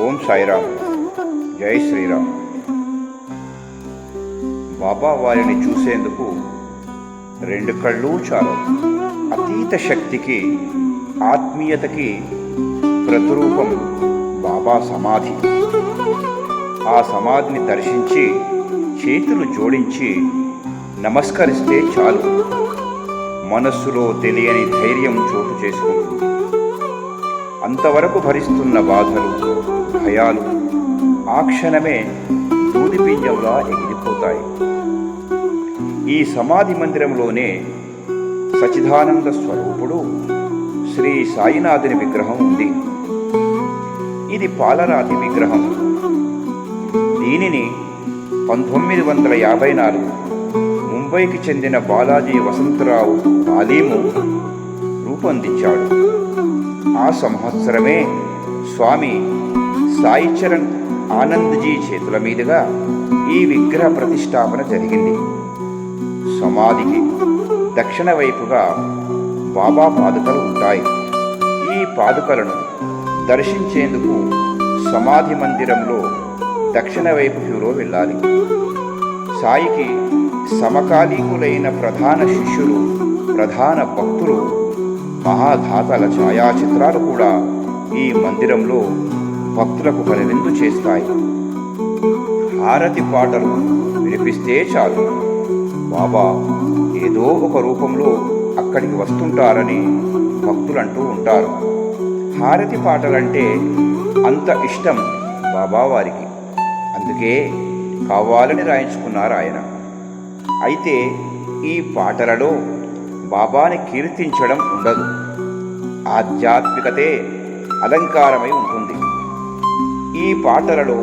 ఓం సాయిరామ్. జై శ్రీరామ్. బాబా వారిని చూసేందుకు రెండు కళ్ళు చాలు. అతీత శక్తికి ఆత్మీయతకి ప్రతిరూపం బాబా సమాధి. ఆ సమాధిని దర్శించి చేతులు జోడించి నమస్కరిస్తే చాలు. మనస్సులో తెలియని ధైర్యం చోటు చేసుకుంటుంది. అంతవరకు భరిస్తున్న బాధలు భయాలు. ఆ క్షణమే దూదిపింజంలా ఎగిరిపోతాయి. ఈ సమాధి మందిరంలోనే సచిదానంద స్వరూపుడు శ్రీ సాయినాథుని విగ్రహం ఉంది. ఇది పాలరాతి విగ్రహం. దీనిని పంతొమ్మిది వందల యాభై నాలుగు ముంబైకి చెందిన బాలాజీ వసంతరావు ఆలీము రూపొందించాడు. ఆ సంవత్సరమే స్వామి సాయి చరణ్ ఆనంద్జీ చేతుల మీదుగా ఈ విగ్రహ ప్రతిష్టాపన జరిగింది. సమాధికి దక్షిణ వైపుగా బాబా పాదుకలు ఉంటాయి. ఈ పాదుకలను దర్శించేందుకు సమాధి మందిరంలో దక్షిణ వైపు హ్యూరో వెళ్ళాలి. సాయికి సమకాలీకులైన ప్రధాన శిష్యులు ప్రధాన భక్తులు మహాధాతల ఛాయాచిత్రాలు కూడా ఈ మందిరంలో భక్తులకు కనువిందు చేస్తాయి. హారతి పాటలు వినిపిస్తే చాలు. బాబా ఏదో ఒక రూపంలో అక్కడికి వస్తుంటారని భక్తులు అంటూ ఉంటారు. హారతి పాటలంటే అంత ఇష్టం బాబా వారికి. అందుకే కావాలని రాయించుకున్నారు ఆయన. అయితే ఈ పాటలలో బాబాని కీర్తించడం ఉండదు. ఆధ్యాత్మికతే అలంకారమై ఉంటుంది. ఈ పాటలలో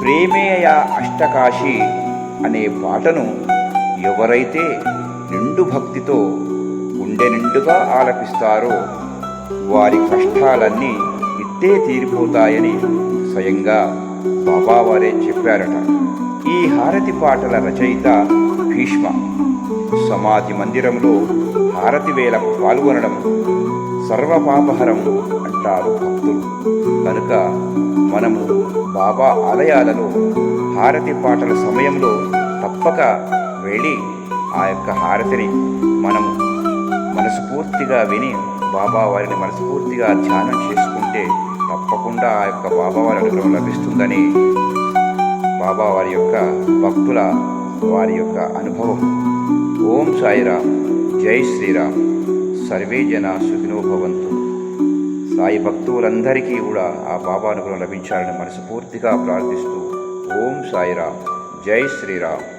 ప్రేమేయ అష్టకాశి అనే పాటను ఎవరైతే నిండు భక్తితో గుండె నిండుగా ఆలపిస్తారో వారి కష్టాలన్నీ ఇట్టే తీరిపోతాయని స్వయంగా బాబావారే చెప్పారట. ఈ హారతి పాటల రచయిత భీష్మ. సమాధి మందిరంలో హారతి వేళ పాల్గొనడం సర్వపాపహరం అంటారు భక్తులు. కనుక మనము బాబా ఆలయాలలో హారతి పాటల సమయంలో తప్పక వెళ్ళి ఆ యొక్క హారతిని మనము మనస్ఫూర్తిగా విని బాబా వారిని మనస్ఫూర్తిగా ధ్యానం చేసుకుంటే తప్పకుండా ఆ యొక్క బాబా వారి అనుగ్రహం లభిస్తుందని బాబా వారి యొక్క భక్తుల వారి యొక్క అనుభవం. ఓం సాయిరామ్. జై శ్రీరామ్. సర్వే జన సుఖినో భవంతు. సాయి భక్తులందరికీ కూడా ఆ బాబా అనుగ్రహం లభించాలని మనస్ఫూర్తిగా ప్రార్థిస్తూ ఓం సాయిరామ్. జై శ్రీరామ్.